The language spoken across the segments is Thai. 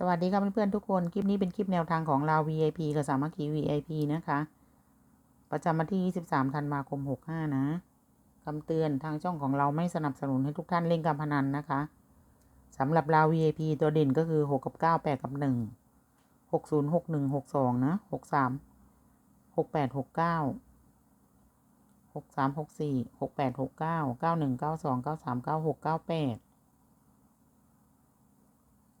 สวัสดีครับเพื่อนๆทุกคน คลิปนี้เป็นคลิปแนวทางของเรา VIP กับสามัคคี VIP นะคะ ประจำวันที่ 23 ธันวาคม 65 นะคำเตือนทางช่องของเราไม่สนับสนุนให้ทุกท่านเล่นการพนันนะคะสำหรับเรา VIP ตัวเด่นก็คือ 6 กับ 9 8 กับ 1 60 61 62 นะ 63 68 69 63 64 68 69 91 92 93 96 98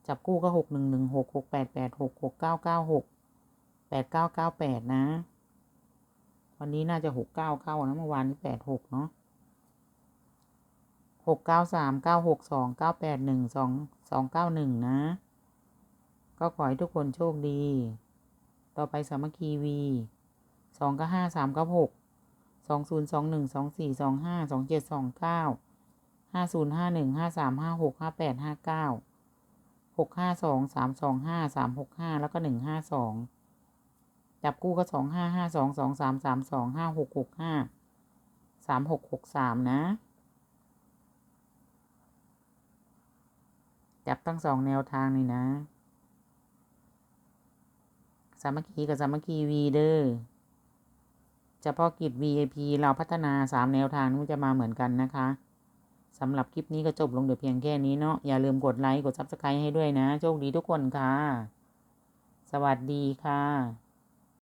จับกู้ก็หกหนึ่งหนึ่งหกหกแปดแปดหกหกเก้าเก้าหกแปดเก้าเก้าแปดนะ วันนี้น่าจะหกเก้าเข้านะเมื่อวานนี้แปดหกเนาะหกเก้าสามเก้าหกสองเก้าแปดหนึ่งสองสองเก้าหนึ่งนะ ก็ขอให้ทุกคนโชคดี ต่อไปสามัคคีวีสองก็ห้าสามก็หกสองศูนย์สองหนึ่งสองสี่สองห้าสองเจ็ดสองเก้าห้าศูนย์ห้าหนึ่งห้าสามห้าหกห้าแปดห้าเก้า หกห้าสองสามสองห้าสามหกห้าแล้วก็หนึ่งห้าสองจับกู้ก็สองห้าห้าสองสองสามสามสองห้าหกหกห้าสามหกหกสามนะ จับทั้งสองแนวทางนี่นะสามัคคีกับสามัคคีวีเดอร์เฉพาะกิจ VIP เราพัฒนาสามแนวทางมันจะมาเหมือนกันนะคะ สำหรับคลิปนี้ก็จบลงเดี๋ยวเพียงแค่นี้เนาะอย่าลืมกดไลค์กดซับสไครต์ให้ด้วยนะ โชคดีทุกคนค่ะ สวัสดีค่ะ